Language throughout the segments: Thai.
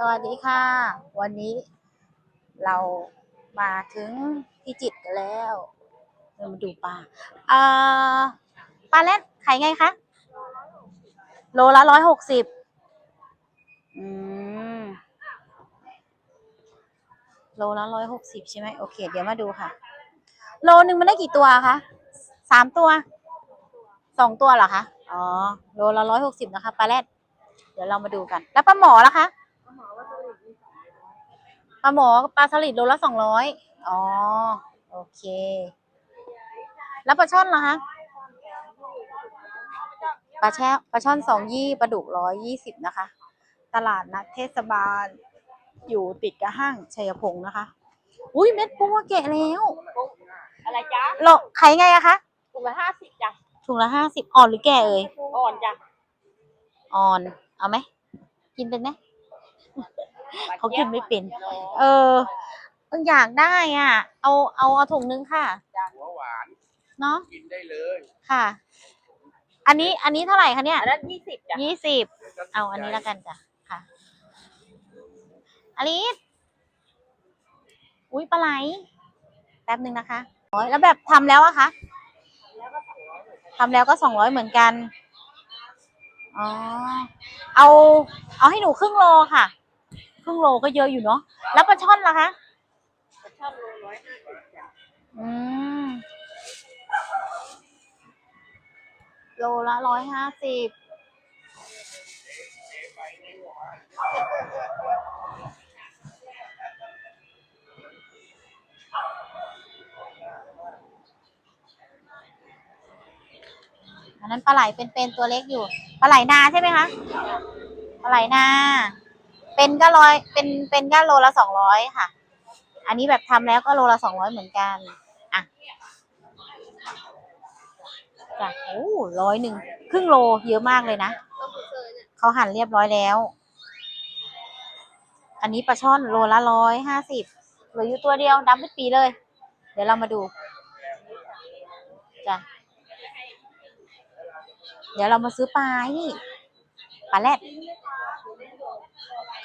สวัสดีค่ะ วันนี้เรามาถึงพิจิตรกันแล้วเรามาดูปลาเอ่อปลาเล็ดขายไงคะ โลละร้อยหกสิบอืมโลละร้อยหกสิบใช่ไหมโอเค เดี๋ยวมาดูค่ะ โลหนึ่งมันได้กี่ตัวคะสามตัวสองตัวเหรอคะ อ๋อ โลละร้อยหกสิบนะคะปลาแรดเดี๋ยวเรามาดูกัน แล้วปลาหมอล่ะคะป ลาหมอปลาสลิดโลละสองร้อยอ๋อ โอเค แล้วปลาช่อนล่ะคะปลาแช่ปลาช่อนสองยี่ปลาดุกร้อยยี่สิบนะคะ ตลาดนัดเทศบาล อยู่ติดกับห้างชัยพงศ์นะคะ อุ้ยเม็ดปูว่าแกะแล้วอะไรจ๊ะโลขายไงอะคะถุงละห้าสิบจ้ะถุงละห้าสิบอ่อนหรือแก่เอ่ยอ่อนจ้ะอ่อน เอาไหมกินเป็นไหม เขากินไม่เป็น เอออยากได้อะ เอาเอาเอาถุงนึงค่ะ หัวหวานเนาะกินได้เลยค่ะ อันนี้อันนี้เท่าไหร่คะเนี่ยอันนั้นยี่สิบจ้ะยี่สิบเอาอันนี้แล้วกันจ้ะค่ะอลิสอุ้ยปลาไหลแป๊บหนึ่งนะคะร้อยแล้วแบบทำแล้วอะคะทำแล้วก็สองร้อยเหมือนกันอ๋อเอา เอาให้หนูครึ่งโลค่ะค รึ่งโลก็เยอะอยู่เนาะแล้วปลาช่อนล่ะคะชอบโลร้อยห้าสิบจ้ะอืมโลละร้อยห้าสิบอันนั้นปลาไหลเป็นๆตัวเล็กอยู่ ปลาไหลนาใช่ไหมคะ ปลาไหลนา เป็นก็ร้อยเป็นเป็นก็โลละสองร้อยค่ะ อันนี้แบบทำแล้วก็โลละสองร้อยเหมือนกันอะจ้ะโอ้ร้อยหนึ่งครึ่งโลเยอะมากเลยนะเขาหั่นเรียบร้อยแล้ว อันนี้ปลาช่อนโลละร้อยห้าสิบเหลืออยู่ตัวเดียวดำเป็นปีเลย เดี๋ยวเรามาดูจ้ะเดี๋ยวเรามาซื้อปลานี่ปลาแรด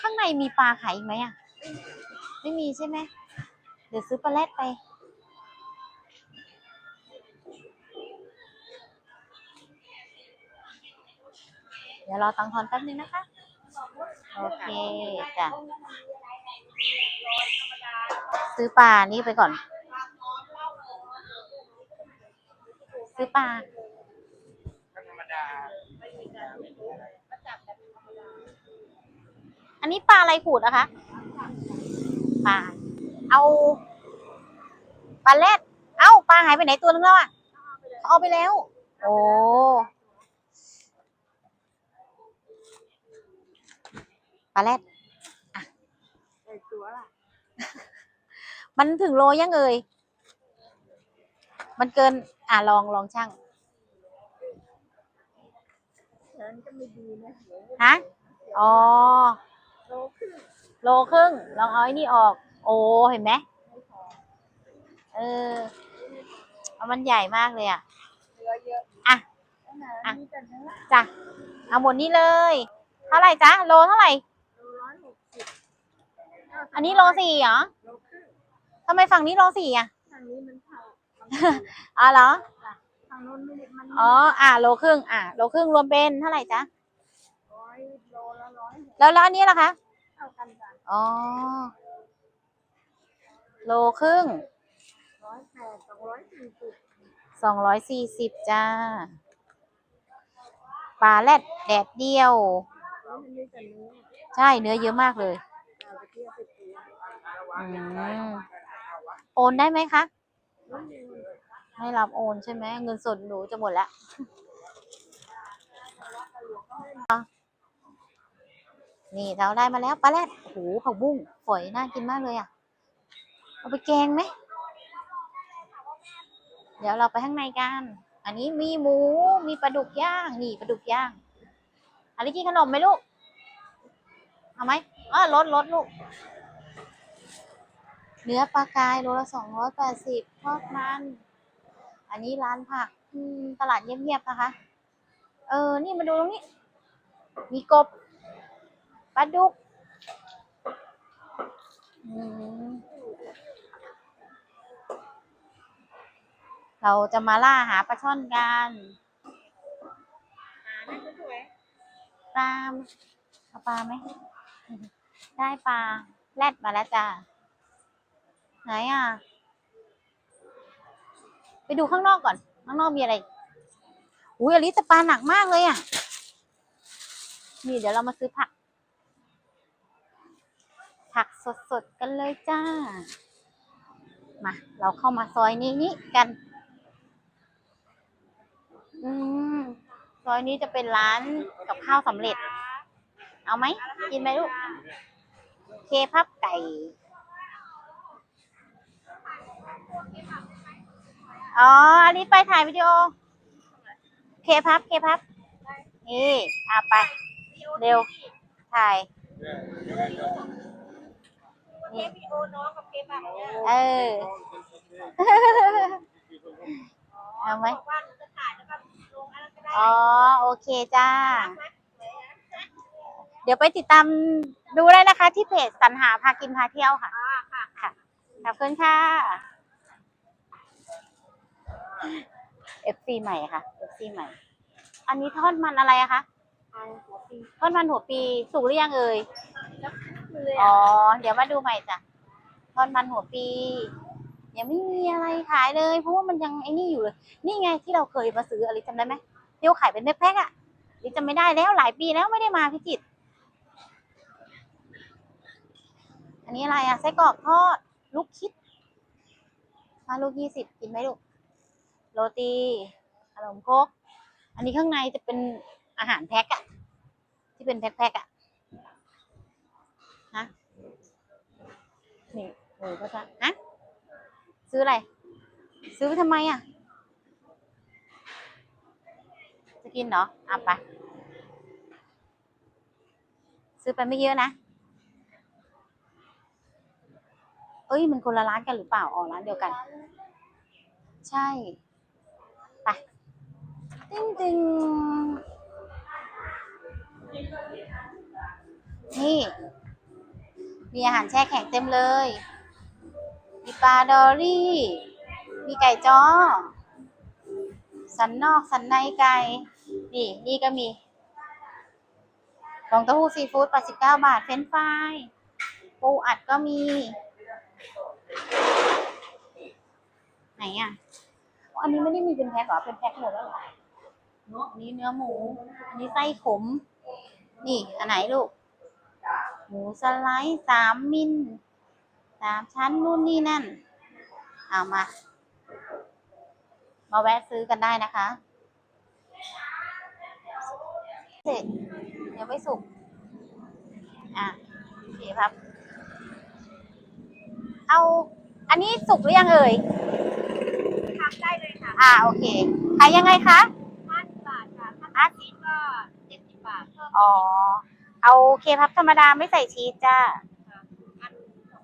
ข้างในมีปลาขายอีกไหมอะ ไม่มีใช่ไหม เดี๋ยวซื้อปลาแรดไปเดี๋ยวรอตังค์ทอนแป๊บนึงนะคะ โอเคจ้ะซื้อปลานี่ไปก่อน ซื้อปลา ธรรมดา อันนี้ปลาอะไรขูดนะคะปลาเอาปลาแรดเอ้าปลาหายไปไหนตัวนึงแล้วอะเขาเอาไปแล้ว โอ้ปลาแรดใส่ตัวละมันถึงโลยังเอ่ยมันเกิน อะลองลองช่างฉันก็ไม่ดีนะฮะ อ๋อ โลครึ่งโลครึ่งลองเอาไอ้นี่ออก โอ้เห็นไหมเออเอามันใหญ่มากเลยอะเนื้อเยอะอะนะอะมีแต่เนื้อจ้ะเอาหมดนี้เลย เท่าไหร่จ๊ะโลเท่าไหร่โลร้อยหกสิบอันนี้โลสี่เหรอโลครึ่งทำไมฝั่งนี้โลสี่อะทางนี้มันเท่าอ๋อเหรอทางโน้นไม่ได้มันอ๋ออะโลครึ่งอะโลครึ่งรวมเป็นเท่าไหร่จ๊ะ ร้อยโลละร้อยหก แล้วแล้วอันนี้ล่ะคะ เท่ากันจ้ะอ๋อ โลครึ่ง ร้อยแปดสองร้อยสี่สิบสองร้อยสี่สิบจ้า ปลาแรดแดดเดียว แล้วมันมีแต่เนื้อใช่เนื้อเยอะมากเลยเอาไปเทียบไปตัวอืม โอนได้ไหมคะแล้วมีไม่รับโอนใช่ไหม เงินสดหนูจะหมดแล้ว นี่เราได้มาแล้วปลาแรดโอ้โหผักบุ้งฝอยน่ากินมากเลยอะ เอาไปแกงไหม เดี๋ยวเราไปข้างในกัน อันนี้มีหมู มีปลาดุกย่าง นี่ปลาดุกย่างอันนี้กินขนมไหมลูก เอาไหมอ๋อลดลดลูก เนื้อปลากายโลละสองร้อยแปดสิบทอดมัน อันนี้ร้านผักตลาดเงียบๆนะคะ เออ นี่มาดูตรงนี้ มีกบ ปลาดุกเราจะมาล่าหาปลาช่อนกันปลาเอาปลาไหม ได้ปลา แรดมาแล้วจ้าไหนอะ ไปดูข้างนอกก่อน ข้างนอกมีอะไร อุ้ยอลิสแต่ปลาหนักมากเลยอะ นี่เดี๋ยวเรามาซื้อผัก ผักสดๆกันเลยจ้า มา เราเข้ามาซอยนี้นี้กัน อืมซอยนี้จะเป็นร้านกับข้าวสำเร็จ เอาไหม กินไหมลูก เคพับไก่ อ๋อ อันนี้ไปถ่ายวิดีโอ เคพับ เคพับ นี่เอาไป เร็ว ถ่าย นี่เออ เอาไหมอ๋อ โอเคจ้าเดี๋ยวไปติดตามดูได้นะคะ ที่เพจสรรหาพากินพาเที่ยวค่ะค่ะ ขอบคุณค่ะ FC ใหม่ค่ะ FC ใหม่ อันนี้ทอดมันอะไรอะคะทอดมันหัวปีสุกหรือยังเอ่ย อ๋อ เดี๋ยวมาดูใหม่จ้ะทอดมันหัวปียังไม่มีอะไรขายเลย เพราะว่ามันยังไอ้นี่อยู่เลย นี่ไงที่เราเคยมาซื้ออะไรจำได้ไหมที่เขาขายเป็นแพ็คๆอะลิจำไม่ได้แล้วหลายปีแล้วไม่ได้มาพิจิตรอันนี้อะไรอะไส้กรอกทอดลูกคิดมาลูกยี่สิบกินไหมลูกโรตีขนมโคกอันนี้ข้างในจะเป็นอาหารแพ็คอะที่เป็นแพ็คๆอะ นะนี่โอ้ก็จะฮะซื้ออะไร ซื้อไปทำไมอะจะกินเหรออะไป ซื้อไปไม่เยอะนะ เอ้ย มันคนละร้านกันหรือเปล่า อ๋อ ร้านเดียวกัน ใช่ ไปตึ้งตึงนี่ มีอาหารแช่แข็งเต็มเลย มีปลาดอรี่ มีไก่จ้อ สันนอกสันในไก่ นี่ นี่ก็มีฟองเต้าหู้ซีฟู้ด89 บาท เฟรนฟราย ปูอัดก็มี ไหนอะ อันนี้ไม่ได้มีเป็นแพ็คหรอ เป็นแพ็คหมดแล้วหรอเนาะอันนี้เนื้อหมู อันนี้ไส้ขม นี่ อันไหนลูก หมูสไลด์สามมิลสามชั้นนู่นนี่นั่น เอามา มาแวะซื้อกันได้นะคะ เสร็จเดี๋ยวไม่สุก อะโอเคครับ เอา อันนี้สุกหรือยังเอ่ยทำได้เลยค่ะ อ่า โอเคขายยังไงคะห้าสิบบาทค่ะ ถ้าอะชีสก็เจ็ดสิบบาทเพิ่มอ๋อ เอาเคพับธรรมดาไม่ใส่ชีสจ้า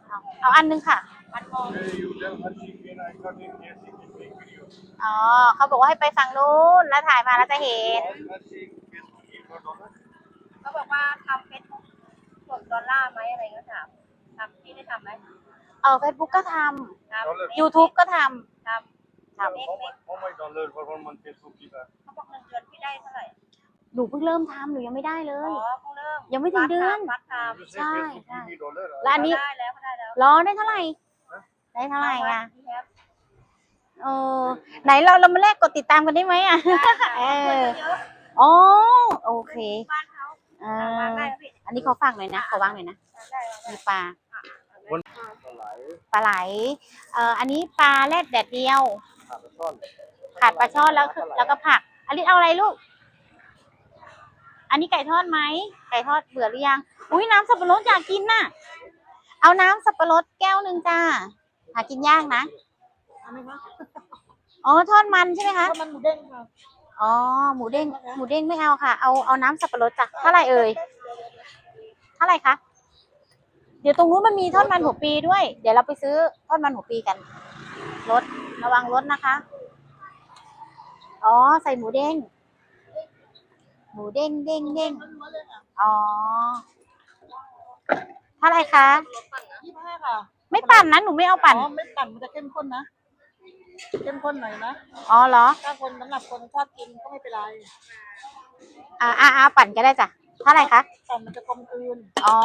เอาเอาอันนึงค่ะมันมอง You tell her she can, I got in here, she can make video. อ๋อเขาบอกว่าให้ไปฝั่งนู้นแล้วถ่ายมาแล้วจะเห็น All her saying Facebook, give her dollar. เขาบอกว่าทำเฟซบุ๊กส่วนดอลลาร์ไหมอะไรก็ถามทำที่ได้ทำไหมเออเฟซบุ๊กก็ทท Dollar. ำ YouTube ก็ทำทำท How much, how much dollar for one month Facebook give her? ำเขาบอกเงินเดือนพี่ได้เท่าไหร่ำ หนูเพิ่งเริ่มทำหนูยังไม่ได้เลอ๋ย อเพิ่งเริ่มยังไม่ถึงเดือนวัดท You say Sai, Facebook sai. give me dollar. แล้วอันนี้ำได้แล้วเขาได้แล้วรอได้เท่าไหร่ได้เท่าไหร่อะพี่แฮปเออไหนเราเรามาแลกกดติดตามกันได้ไหมอะ เออ เยอะอ๋อโอเคบ้านเขาอ่วางได้าแล้วพี่อันนี้ขอฝากหน่อยนะขอวางหน่อยนะวางได้วางได้มีปลา One. ปลาไหลเอ่ออันนี้ปลาแรดแดดเดียว Son. ขาดปลาช่อนแล้วคือแล้วก็ผักอลิสเอาอะไรลูก อันนี้ไก่ทอดไหม ไก่ทอดเบื่อหรือยัง อุ้ยน้ำสับปะรดอยากกินน่ะ เอาน้ำสับปะรดแก้วหนึ่งจ้า หากินยากนะอ๋อทอดมันใช่ไหมคะ มันหมูเด้งค่ะอ๋อ หมูเด้ง หมูเด้งไม่เอาค่ะ เอาเอาน้ำสับปะรดจ้ะ เท่าไหร่เอ่ย เท่าไหร่คะ เดี๋ยวตรงนู้นมันมีทอดมันหัวปีด้วย เดี๋ยวเราไปซื้อทอดมันหัวปีกันรถระวังรถนะคะ อ๋อ ใส่หมูเด้ง หมูเด้งเด้งเด้งอ๋อเท่าไหร่คะ ยี่สิบห้าค่ะไม่ปั่นนะ หนูไม่เอาปั่น อ๋อไม่ปั่นมันจะเข้มข้นนะ เข้มข้นหน่อยนะ อ๋อเหรอ ถ้าคนสำหรับคนชอบกินก็ไม่เป็นไรอ่าอ่าอ่าปั่นก็ได้จ้ะเท่าไหร่คะปั่นมันจะกลมกลืนอ๋อ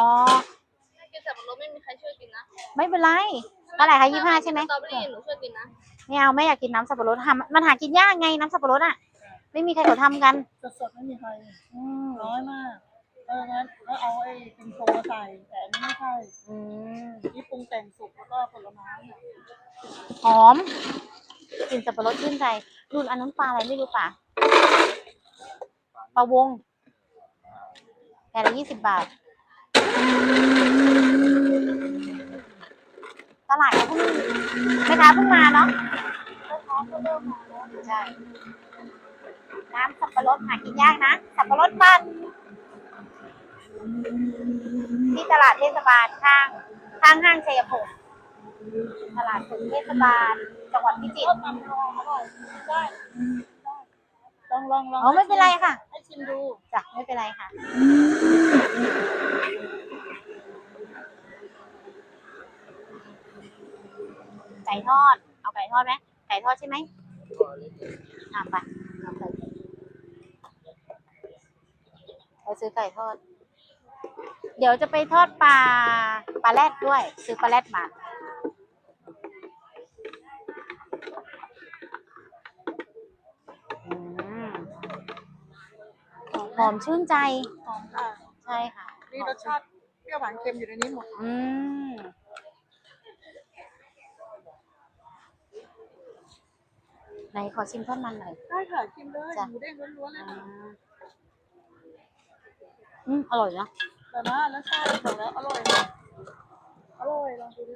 กินสับปะรดไม่มีใครช่วยกินนะไม่เป็นไรเท่าไหร่คะยี่ห้าใช่ไหมสตรอเบอรี่หนูช่วยกินนะ ไม่เอาไม่อยากกินน้ำสับปะรดทำมันหากินยากไงน้ำสับปะรดอะ ไม่มีใครเขาทำกัน สดๆไม่มีใครอืมน้อยมากเอองั้นแล้วเอาไอ้เป็นโฟมาใส่แต่อันนี้ไม่ใช่อืมนี่ปรุงแต่งสุกแล้วก็ผลไม้เนี่ยหอมกลิ่นสับปะรดชื่นใจรุ่นอันนั้นปลาอะไรไม่รู้ป่ะปลาวงแต่ละยี่สิบบาท ตลาดเขาเพิ่งแม่ค้าเพิ่งมาเนาะใช่ น้ำสับปะรดหากินยากนะ สับปะรดปั่นที่ตลาดเทศบาลข้างข้างห้างชัยภูมิตลาดสดเทศบาล จังหวัดพิจิตรทำอร่อยอร่อยได้ได้ลองลองลองอ๋อไม่เป็นไรค่ะ ให้ชิมดูจ้ะไม่เป็นไรค่ะ ไก่ทอด เอาไก่ทอดไหมไก่ทอดใช่ไหมอะไปเอาไป ไปซื้อไก่ทอด เดี๋ยวจะไปทอดปลาปลาแรดด้วย ซื้อปลาแรดมาอืมหอมชื่นใจหอมค่ะใช่ค่ะมีรสชาติเปรี้ยวหวานเค็มอยู่ในนี้หมด อืมไหนขอชิมทอดมันหน่อย ได้ค่ะชิมเลยจ้ะหมูเด้งล้วนๆเลยอ่าค่ะ อืมอร่อยนะแต่ว่ารสชาติบอกแล้วอร่อยนะอร่อยลองดูดิ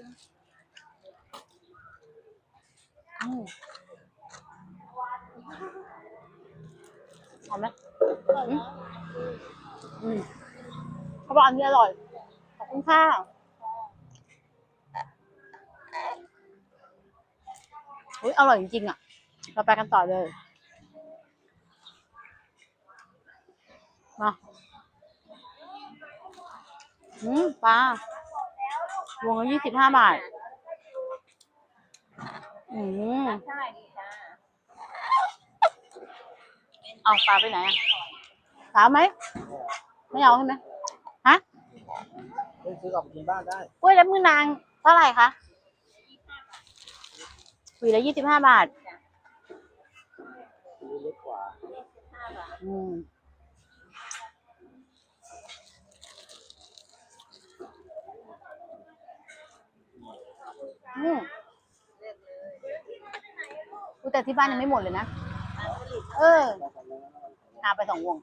อืมหอมไหมอร่อยนะอืมเขาบอกอันนี้อร่อย ขอบคุณค่ะอุ้ยอร่อยจริงๆอะ เราไปกันต่อเลย มา อืมปลาวงละยี่สิบห้าบาท อืมใช่ดีจ้าเอาปลาไปไหนอะสาวไหม ไม่เอาใช่ไหมฮะไปซื้อกลับไปกินบ้านได้กล้วยและมือนางเท่าไหร่คะหวีละยี่สิบห้าบาทซื้อเล็กกว่า อืม อืมอุ๊ยแต่ที่บ้านยังไม่หมดเลยนะ เออหาไปสองวง